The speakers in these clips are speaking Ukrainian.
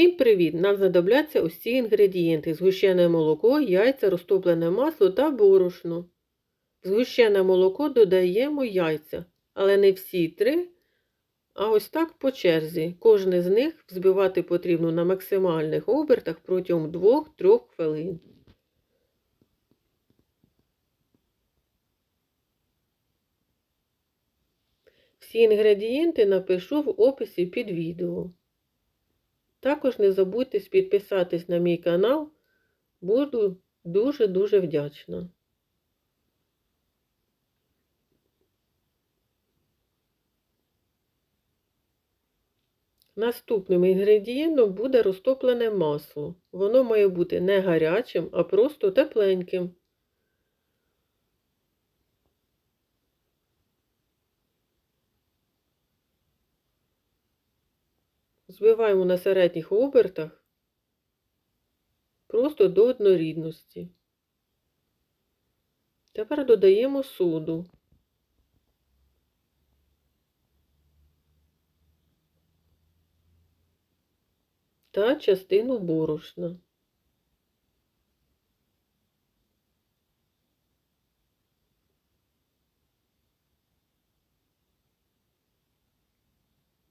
Всім привіт! Нам знадобляться усі інгредієнти: згущене молоко, яйця, розтоплене масло та борошно. В згущене молоко додаємо яйця, але не всі три, а ось так по черзі. Кожне з них взбивати потрібно на максимальних обертах протягом 2-3 хвилин. Всі інгредієнти напишу в описі під відео. Також не забудьте підписатись на мій канал. Буду дуже-дуже вдячна. Наступним інгредієнтом буде розтоплене масло. Воно має бути не гарячим, а просто тепленьким. Збиваємо на середніх обертах просто до однорідності. Тепер додаємо соду. Та частину борошна.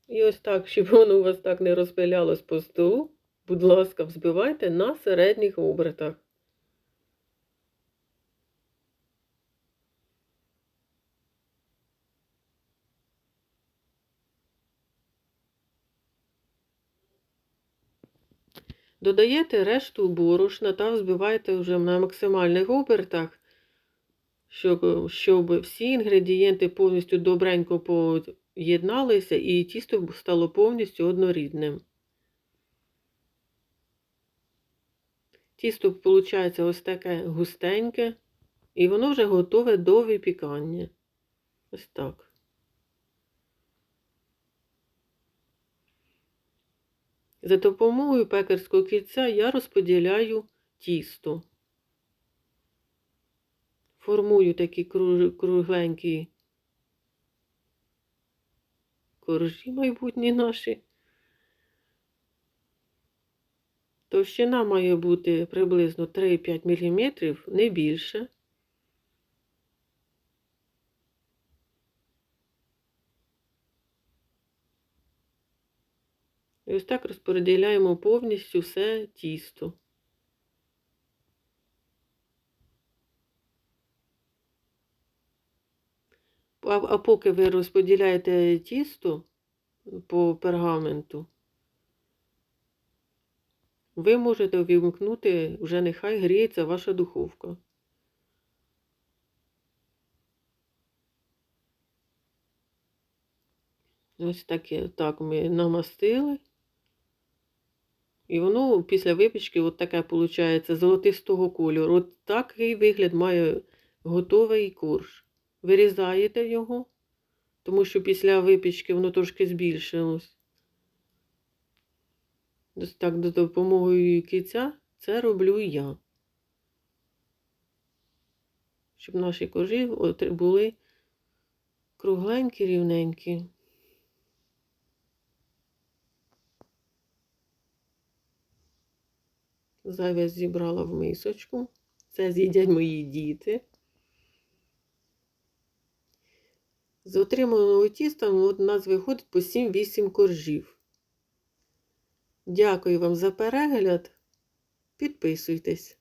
І ось так, щоб воно у вас так не розпилялось по столу, будь ласка, взбивайте на середніх обертах. Додаєте решту борошна та взбиваєте вже на максимальних обертах, щоб, щоб всі інгредієнти повністю добренько поєдналися і тісто стало повністю однорідним. Тісто виходить ось таке густеньке, і воно вже готове до випікання. Ось так. За допомогою пекарського кільця я розподіляю тісто. Формую такі кругленькі коржі майбутні наші. Товщина має бути приблизно 3-5 мм, не більше. І ось так розподіляємо повністю все тісто. А, поки ви розподіляєте тісто по пергаменту, ви можете увімкнути, вже нехай гріється ваша духовка. Ось таке, так ми намастили. І воно після випічки от таке виходить золотистого кольору. От такий вигляд має готовий корж. Вирізаєте його, тому що після випічки воно трошки збільшилось. Ось так, за допомогою кільця це роблю я. Щоб наші коржі були кругленькі, рівненькі. Зайве зібрала в мисочку. Це з'їдять мої діти. З отриманого тіста у нас виходить по 7-8 коржів. Дякую вам за перегляд. Підписуйтесь.